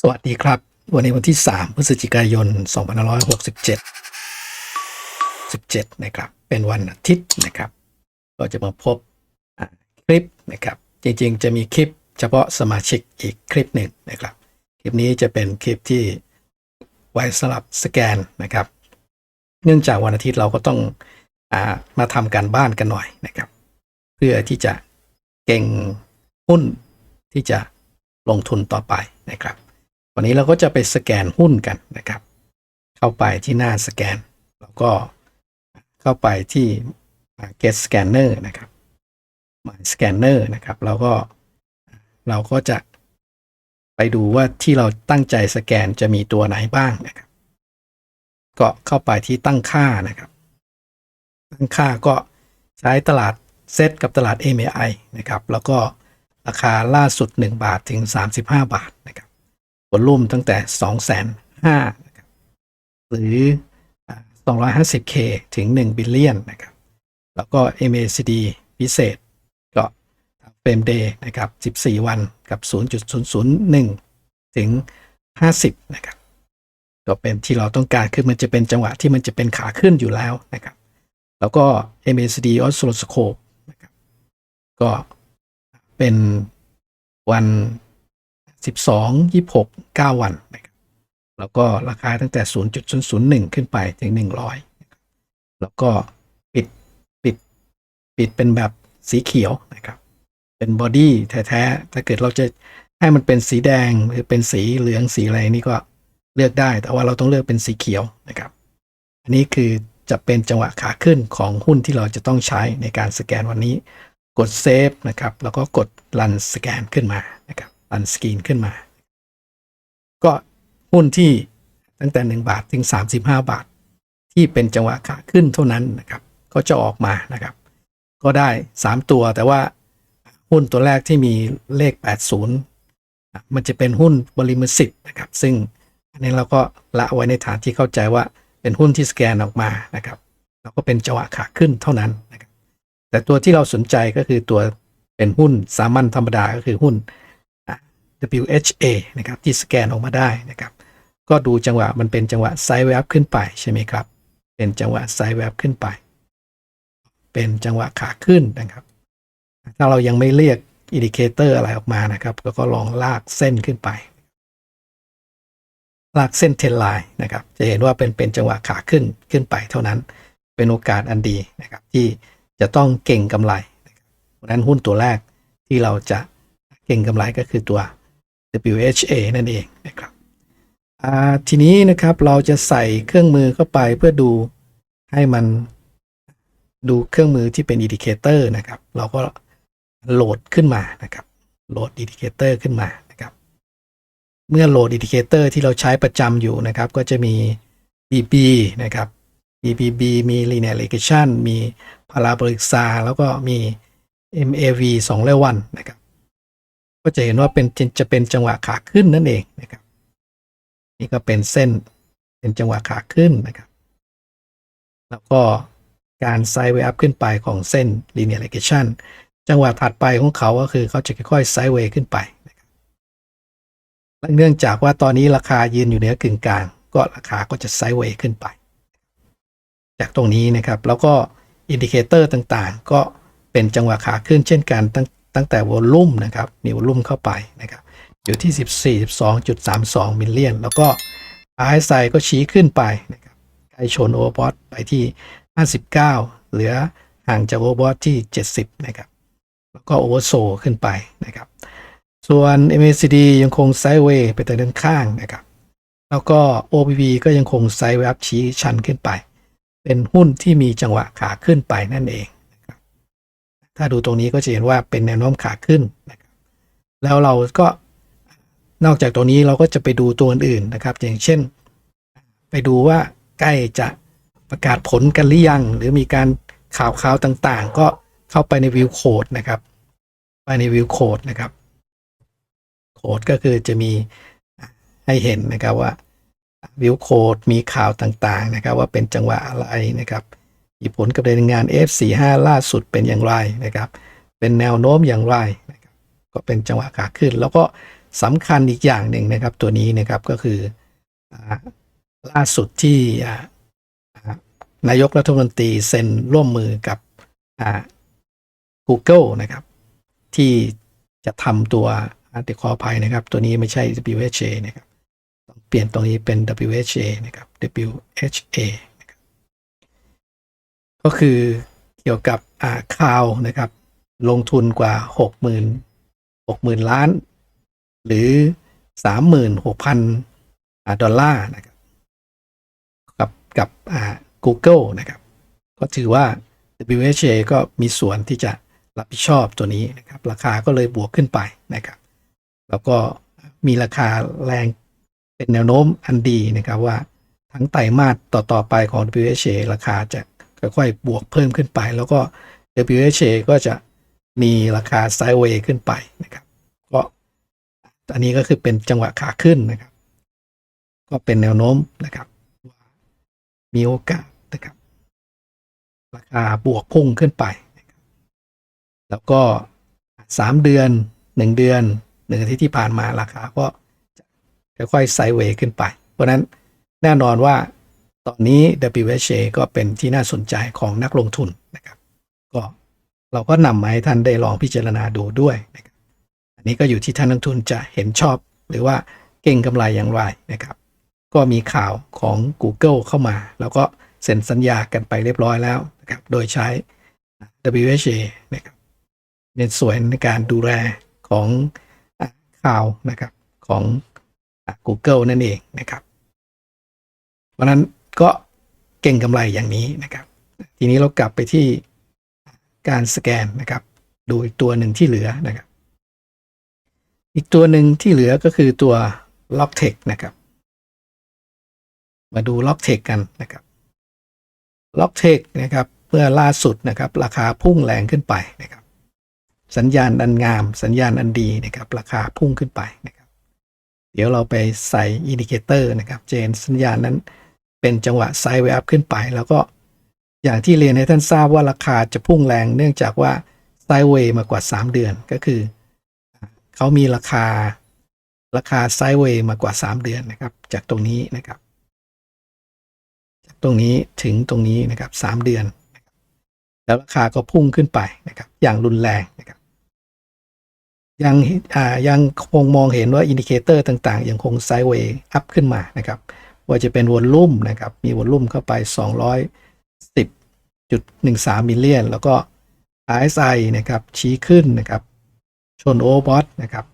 สวัสดีครับ วันนี้วันที่ 3 พฤศจิกายน 2567 17 นะครับ เป็นวันอาทิตย์นะครับ ก็จะมาพบคลิปนะครับ จริงๆ จะมีคลิปเฉพาะสมาชิกอีกคลิปหนึ่งนะครับ คลิปนี้จะเป็นคลิปที่ไว้สำหรับสแกนนะครับ เนื่องจากวันอาทิตย์เราก็ต้องอามาทำการบ้านกันหน่อยนะครับ เพื่อที่จะเก่งหุ้นที่จะลงทุนต่อไปนะครับ วันนี้เราก็จะไปสแกนหุ้นกันนะครับ เข้าไปที่หน้าสแกน แล้วก็เข้าไปที่ Get Scanner นะครับ My Scanner นะครับ แล้วก็เราก็จะไปดูว่าที่เราตั้งใจสแกนจะมีตัวไหนบ้างนะครับ ก็เข้าไปที่ตั้งค่านะครับ ตั้งค่าก็ใช้ตลาดเซตกับตลาด MAI นะครับ แล้วก็ราคาล่าสุด 1 บาทถึง 35 บาทนะครับ วอลลุ่มตั้งแต่ 2 5 0 0 0นะครับหรืออ่า 250K ถึง 1 บิลเลียนนะครับ แล้วก็ MACD พิเศษ ก็เฟรมเดย์นะครับ 14 วันกับ 0.001 ถึง 50 นะครับ ก็เป็นที่เราต้องการคือมันจะเป็นจังหวะที่มันจะเป็นขาขึ้นอยู่แล้วนะครับ แล้วก็ MACD Oscilloscope นะครับ ก็เป็นวัน 12 26 9 วันนะครับแล้วก็ราคาตั้งแต่ 0.001 ขึ้นไปถึง 100 แล้วก็ปิดปิดปิดเป็นแบบสีเขียวนะครับ เป็นบอดี้แท้ๆ ถ้าเกิดเราจะให้มันเป็นสีแดงหรือเป็นสีเหลืองสีอะไรนี่ก็เลือกได้ แต่ว่าเราต้องเลือกเป็นสีเขียวนะครับ อันนี้คือจะเป็นจังหวะขาขึ้นของหุ้นที่เราจะต้องใช้ในการสแกนวันนี้ กดเซฟนะครับ แล้วก็กดรันสแกนขึ้นมานะครับ รันสกรีนขึ้นมา ก็หุ้นที่ตั้งแต่ 1 บาทถึง 35 บาท ที่เป็นจังหวะขาขึ้นเท่านั้นนะครับก็จะออกมานะครับ ก็ได้ 3 ตัวแต่ว่าหุ้นตัวแรกที่มีเลข 80 มันจะเป็นหุ้นบริมสิทธิ์นะครับ ซึ่งอันนี้เราก็ละไว้ในฐานที่เข้าใจว่าเป็นหุ้นที่สแกนออกมานะครับแล้วก็เป็นจังหวะขาขึ้นเท่านั้นนะครับแต่ตัวที่เราสนใจก็คือตัวเป็นหุ้นสามัญธรรมดาก็คือหุ้น WHA นะครับที่สแกนออกมาได้นะครับ ก็ดูจังหวะมันเป็นจังหวะไซด์แวบขึ้นไปใช่ไหมครับ เป็นจังหวะไซด์แวบขึ้นไป เป็นจังหวะขาขึ้นนะครับ ถ้าเรายังไม่เรียกอินดิเคเตอร์อะไรออกมานะครับแล้วก็ลองลากเส้นขึ้นไป ลากเส้นเทรนไลน์นะครับ จะเห็นว่าเป็นเป็นจังหวะขาขึ้นขึ้นไปเท่านั้น เป็นโอกาสอันดีนะครับ ที่จะต้องเก่งกำไรนะครับเพราะนั้นหุ้นตัวแรกที่เราจะเก่งกำไรก็คือตัว WHA นั่นเองนะครับทีนี้นะครับเราจะใส่เครื่องมือเข้าไปเพื่อดูให้มันดูเครื่องมือที่เป็นอินดิเคเตอร์นะครับ เราก็โหลดขึ้นมานะครับ โหลดอินดิเคเตอร์ขึ้นมานะครับ เมื่อโหลดอินดิเคเตอร์ที่เราใช้ประจำอยู่นะครับ ก็จะมี BB นะครับ BBB มี linear regression มี parabolic SAR แล้วก็มี MAV 2เลวันนะครับ ก็จะเห็นว่าเป็นจะเป็นจังหวะขาขึ้นนั่นเองนะครับ นี่ก็เป็นเส้นเป็นจังหวะขาขึ้นนะครับ แล้วก็การไซด์เวย์อัพขึ้นไปของเส้น linear regression จังหวะถัดไปของเขาก็คือเขาจะค่อยๆไซด์เวย์ขึ้นไปนะครับเนื่องจากว่าตอนนี้ราคายืนอยู่เหนือกึ่งกลาง ก็ราคาก็จะไซด์เวย์ขึ้นไป จากตรงนี้นะครับ แล้วก็อินดิเคเตอร์ต่างๆ ก็เป็นจังหวะขาขึ้นเช่นกันตั้ง ตั้งแต่วอลลุ่มนะครับ มีวอลลุ่มเข้าไปนะครับ อยู่ที่ 14 12.32 มิลเลียน แล้วก็ RSI ก็ชี้ขึ้นไปนะครับใกล้ชนโอเวอร์บอทไปที่ 59 เหลือห่างจากโอเวอร์บอทที่ 70 นะครับ แล้วก็โอเวอร์โซขึ้นไปนะครับ ส่วน MACD ยังคงไซด์เวย์ไปแต่ด้านข้างนะครับ แล้วก็ OBV ก็ยังคงไซด์เวย์ชี้ชันขึ้นไป เป็นหุ้นที่มีจังหวะขาขึ้นไปนั่นเอง ถ้าดูตรงนี้ก็จะเห็นว่าเป็นแนวโน้มขาขึ้นนะครับแล้วเราก็นอกจากตัวนี้เราก็จะไปดูตัวอื่นๆนะครับ อย่างเช่น ไปดูว่าใกล้จะประกาศผลกันหรือยัง หรือมีการข่าวข่าวต่างๆ ก็เข้าไปในวิวโคดนะครับ ไปในวิวโคดนะครับโคดก็คือจะมีให้เห็นนะครับว่าวิวโคดมีข่าวต่างๆนะครับ ว่าเป็นจังหวะอะไรนะครับ ผลกับรายงาน F45 ล่าสุดเป็นอย่างไรนะครับ เป็นแนวโน้มอย่างไรนะครับก็เป็นจังหวะขาขึ้น แล้วก็สำคัญอีกอย่างหนึ่งนะครับตัวนี้นะครับก็คือล่าสุดที่นายกรัฐมนตรีเซ็นร่วมมือกับ Google นะครับ ที่จะทำตัวอ่าเดี๋ยวขอภัยนะครับ ตัวนี้ไม่ใช่ WHA นะครับ ต้องเปลี่ยนตรงนี้เป็น WHA นะครับ WHA ก็คือเกี่ยวกับอ่าข่าวนะครับ ลงทุนกว่า 60,000 60,000 ล้าน หรือ 36,000อ่าดอลลาร์นะครับกับกับอ่า Google นะครับ ก็ถือว่า WHA ก็มีส่วนที่จะรับผิดชอบตัวนี้นะครับ ราคาก็เลยบวกขึ้นไปนะครับ แล้วก็มีราคาแรงเป็นแนวโน้มอันดีนะครับว่าทั้งไตรมาสต่อ ๆ ไปของ WHA ราคาจะ ค่อยๆบวกเพิ่มขึ้นไป แล้วก็ WHA ก็จะมีราคาไซด์เวย์ขึ้นไปนะครับ ก็อันนี้ก็คือเป็นจังหวะขาขึ้นนะครับ ก็เป็นแนวโน้มนะครับ มีโอกาสนะครับ ราคาบวกพุ่งขึ้นไปนะครับแล้วก็สามเดือนหนึ่งเดือนหนึ่งอาทิตย์ที่ผ่านมาราคาก็จะค่อยๆไซด์เวย์ขึ้นไป เพราะนั้นแน่นอนว่า ตอนนี้ WHA ก็เป็นที่น่าสนใจของนักลงทุนนะครับ ก็เราก็นำมาให้ท่านได้ลองพิจารณาดูด้วยนะครับอันนี้ก็อยู่ที่ท่านนักลงทุนจะเห็นชอบ หรือว่าเก่งกำไรอย่างไรนะครับ ก็มีข่าวของ Google เข้ามา แล้วก็เซ็นสัญญากันไปเรียบร้อยแล้วนะครับ โดยใช้ WHA นะครับในส่วนในการดูแลของข่าวนะครับของ Google นั่นเองนะครับ เพราะฉะนั้น ก็เก่งกำไรอย่างนี้นะครับ ทีนี้เรากลับไปที่การสแกนนะครับดูอีกตัวหนึ่งที่เหลือนะครับ อีกตัวหนึ่งที่เหลือก็คือตัว Logtech นะครับ มาดู Logtech กันนะครับ Logtech นะครับเมื่อล่าสุดนะครับ ราคาพุ่งแรงขึ้นไปนะครับ สัญญาณอันงาม สัญญาณอันดีนะครับ ราคาพุ่งขึ้นไปนะครับ เดี๋ยวเราไปใส่อินดิเคเตอร์นะครับเจนสัญญาณนั้น เป็นจังหวะไซด์เวย์อัพขึ้นไป แล้วก็อย่างที่เรียนให้ท่านทราบว่าราคาจะพุ่งแรงเนื่องจากว่าไซด์เวย์มากว่า 3 เดือนก็คือ เขามีราคาราคาไซด์เวย์มากว่า 3 เดือนนะครับ จากตรงนี้นะครับ จากตรงนี้ถึงตรงนี้นะครับ 3 เดือนแล้วราคาก็พุ่งขึ้นไปนะครับ อย่างรุนแรงนะครับ ยังยังคงมองเห็นว่าอินดิเคเตอร์ต่าง ๆ ยังคงไซด์เวย์อัพขึ้นมานะครับ ว่าจะเป็นวอลลุ่มนะครับ มีวอลลุ่มเข้าไป 210.13 มิลเลียน แล้วก็ RSI นะครับ ชี้ขึ้นนะครับ ชนโอเวอร์บอทนะครับ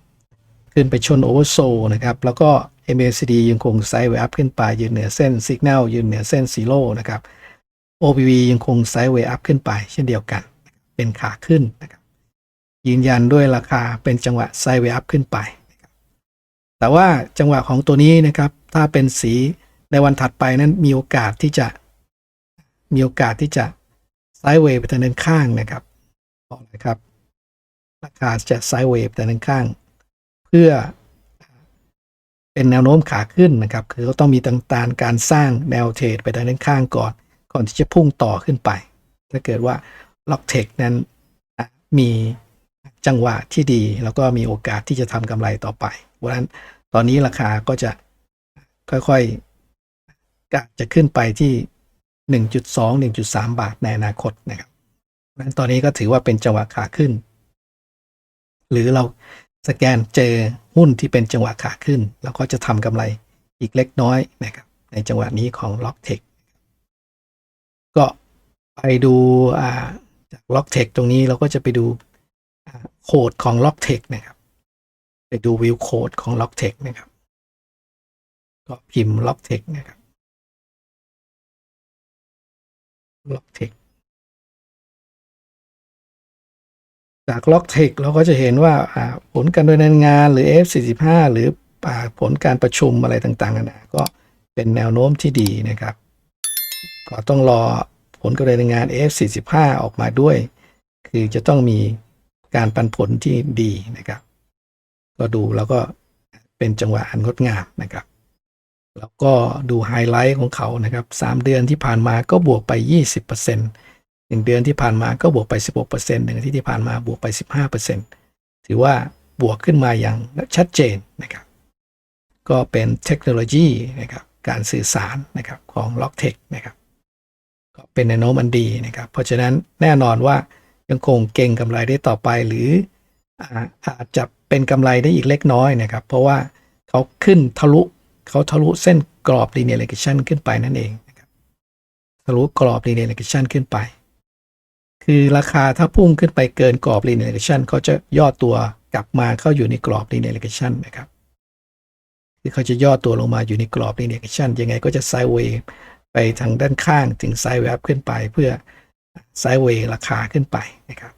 ขึ้นไปชนโอเวอร์โซนะครับ แล้วก็ MACD ยังคงไซด์เวย์อัพขึ้นไป ยืนเหนือเส้นสัญญาณยืนเหนือเส้นซีโร่นะครับ OPV ยังคงไซด์เวย์อัพขึ้นไป เช่นเดียวกัน เป็นขาขึ้นนะครับ ยืนยันด้วยราคาเป็นจังหวะไซด์เวย์อัพขึ้นไปแต่ว่าจังหวะของตัวนี้นะครับ ถ้าเป็นสี ในวันถัดไปนั้นมีโอกาสที่จะมีโอกาสที่จะไซด์เวย์ไปทางด้านข้างนะครับบอกเลยครับ ราคาจะไซด์เวย์ไปทางด้านข้าง เพื่อเป็นแนวโน้มขาขึ้นนะครับ คือเขาต้องมีต่างๆการสร้างแนวเทรดไปทางด้านข้างก่อน ก่อนที่จะพุ่งต่อขึ้นไป ถ้าเกิดว่าล็อกเทคนั้นมีจังหวะที่ดี แล้วก็มีโอกาสที่จะทำกำไรต่อไปเพราะฉะนั้นตอนนี้ราคาก็จะค่อยๆ กะจะขึ้นไปที่ 1.2 1.3 บาทในอนาคตนะครับนั้นตอนนี้ก็ถือว่าเป็นจังหวะขาขึ้น หรือเราสแกนเจอหุ้นที่เป็นจังหวะขาขึ้นแล้วก็จะทำกำไรอีกเล็กน้อยนะครับ ในจังหวะนี้ของ l o c k t e c h ก็ไปดูอ่าจาก l o c k t e c h ตรงนี้เราก็จะไปดูโคดของ l o c k t e c h นะครับ ไปดูวิวโคดของ l o c k t e c h นะครับ ก็พิมพ์ l o c k t e c h นะครับ l o c k t e c h จาก l o c k t e c h เราก็จะเห็นว่าผลการดำเนินงานหรือ F45 หรือผลการประชุมอะไรต่างๆนานาก็เป็นแนวโน้มที่ดีนะครับ ก็ต้องรอผลการดำเนินงาน F45 ออกมาด้วย คือจะต้องมีการปันผลที่ดีนะครับ ก็ดูแล้วก็เป็นจังหวะอันงดงามนะครับ แล้วก็ดูไฮไลท์ของเขานะครับ3เดือนที่ผ่านมาก็บวกไป 20% 1 เดือนที่ผ่านมาก็บวกไป 16%หนึ่งอาทิตย์ที่ผ่านมาบวกไป 15%ถือว่าบวกขึ้นมาอย่างชัดเจนนะครับ ก็เป็นเทคโนโลยีนะครับการสื่อสารนะครับของ l o c k t e c h นะครับก็เป็นแนวโน้มอันดีนะครับ เพราะฉะนั้นแน่นอนว่ายังคงเก่งกำไรได้ต่อไปหรืออาอาจจะเป็นกำไรได้อีกเล็กน้อยนะครับ เพราะว่าเขาขึ้นทะลุ เขาทะลุเส้นกรอบ linear regression ขึ้นไปนั่นเองนะครับทะลุกรอบ linear regression ขึ้นไป คือราคาถ้าพุ่งขึ้นไปเกินกรอบ linear regression เขาจะย่อตัวกลับมาเข้าอยู่ในกรอบ linear regression นะครับคือเขาจะย่อตัวลงมาอยู่ในกรอบ linear regression ยังไงก็จะไซด์เวย์ไปทางด้านข้างถึงไซด์เวย์ขึ้นไปเพื่อไซด์เวย์ราคาขึ้นไปนะครับ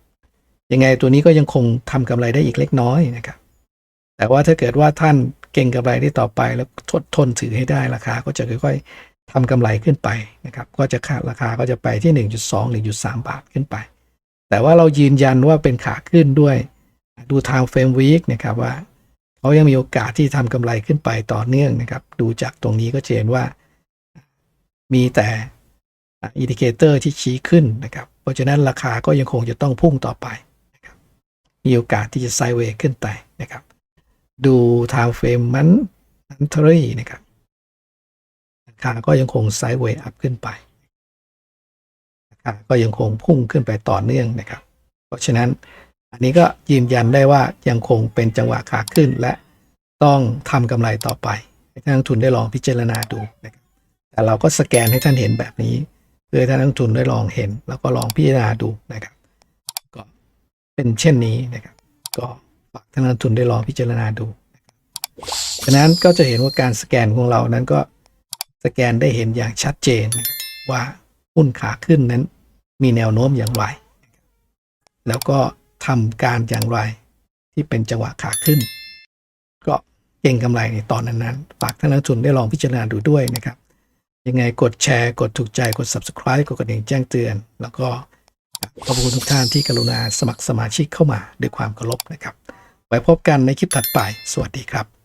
ยังไงตัวนี้ก็ยังคงทำกำไรได้อีกเล็กน้อยนะครับ แต่ว่าถ้าเกิดว่าท่าน เก่งกำไรได้ต่อไปแล้วทนทนถือให้ได้ราคาก็จะค่อยๆทำกำไรขึ้นไปนะครับก็จะขาราคาก็จะไปที่ 1.2 1.3 บาทขึ้นไป แต่ว่าเรายืนยันว่าเป็นขาขึ้นด้วย ดู time frame week นะครับว่าเขายังมีโอกาสที่ทำกำไรขึ้นไปต่อเนื่องนะครับ ดูจากตรงนี้ก็จะเห็นว่า มีแต่อินดิเคเตอร์ที่ชี้ขึ้นนะครับ เพราะฉะนั้นราคาก็ยังคงจะต้องพุ่งต่อไปนะครับมีโอกาสที่จะไซด์เวย์ขึ้นไปนะครับ ดู time frame มันมันทรีนะครับราคาก็ยังคงไซด์เวย์อัพขึ้นไปราคาก็ยังคงพุ่งขึ้นไปต่อเนื่องนะครับ เพราะฉะนั้นอันนี้ก็ยืนยันได้ว่ายังคงเป็นจังหวะขาขึ้นและต้องทำกำไรต่อไปให้ท่านนักทุนได้ลองพิจารณาดูนะครับแต่เราก็สแกนให้ท่านเห็นแบบนี้ เพื่อท่านนักทุนได้ลองเห็น แล้วก็ลองพิจารณาดูนะครับ ก็เป็นเช่นนี้นะครับ ก็ ฝากท่านนักทุนได้ลองพิจารณาดูฉะนั้นก็จะเห็นว่าการสแกนของเรานั้นก็สแกนได้เห็นอย่างชัดเจนว่าหุ้นขาขึ้นนั้นมีแนวโน้มอย่างไร แล้วก็ทำการอย่างไรที่เป็นจังหวะขาขึ้น ก็เก่งกำไรในตอนนั้นๆ ฝากท่านนักลงทุนได้ลองพิจารณาดูด้วยนะครับ ยังไงกดแชร์ กดถูกใจกด subscribe กดกระดิ่งแจ้งเตือน แล้วก็ขอบคุณทุกท่านที่กรุณาสมัครสมาชิกเข้ามาด้วยความเคารพนะครับ ไว้พบกันในคลิปถัดไป สวัสดีครับ